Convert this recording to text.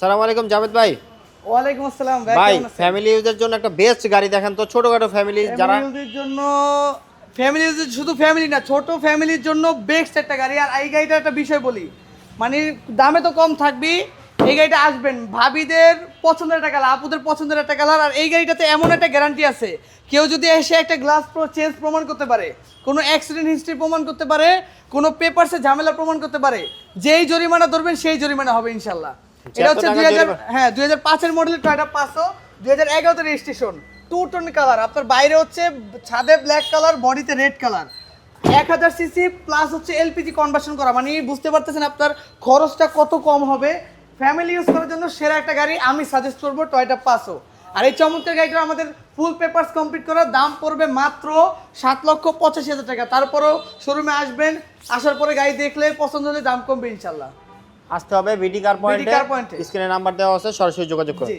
সালাম আলাইকুম জাভেদ ভাই। ওয়ালাইকুম আসসালাম ভাই? ফ্যামিলি ইউজের জন্য একটা বেস্ট গাড়ি দেখেন তো ছোটখাটো ফ্যামিলি যারা এর জন্য ফ্যামিলি শুধু ফ্যামিলি না ছোট ফ্যামিলির জন্য বেস্ট একটা গাড়ি। আর এই গাড়িটা একটা বিষয় বলি মানে দামে তো কম থাকবি এই গাড়িটা আসবেন। ভাবিদের পছন্দের একটা কালার আপুদের পছন্দের একটা কালার আর এই গাড়িটাতে এমন একটা গ্যারান্টি আছে। কেউ যদি এসে একটা গ্লাস চেঞ্জ প্রমাণ করতে পারে কোনো অ্যাক্সিডেন্ট হিস্ট্রি প্রমাণ করতে পারে কোনো পেপারসে ঝামেলা প্রমাণ করতে পারে যেই জরিমানা ধরবেন সেই জরিমানা হবে ইনশাল্লাহ এটা হচ্ছে দুই হাজার হ্যাঁ দুই হাজার পাঁচের মডেলের টয়টা পাঁচশো দুই হাজার এগারোতে রেজিস্ট্রেশন টু টোন কালার আপনার বাইরে হচ্ছে ছাদে ব্ল্যাক কালার বডিতে রেড কালার এক হাজার সিসি প্লাস হচ্ছে এলপিজি কনভার্সন করা। মানে বুঝতে পারতেছেন আপনার খরচটা কত কম হবে? ফ্যামিলি ইউজ করার জন্য সেরা একটা গাড়ি আমি সাজেস্ট করব টয়টা পাঁচশো। আর এই চমৎকার গাড়িটা আমাদের ফুল পেপারস কমপ্লিট করার দাম পড়বে মাত্র সাত লক্ষ পঁচাশি হাজার টাকা। তারপরেও শোরুমে আসবেন আসার পরে গাড়ি দেখলে পছন্দ হলে দাম কমবে ইনশাল্লাহ। আসতে হবে বিডি কার পয়েন্টে স্ক্রিনে নাম্বার দেওয়া আছে সরাসরি যোগাযোগ করুন।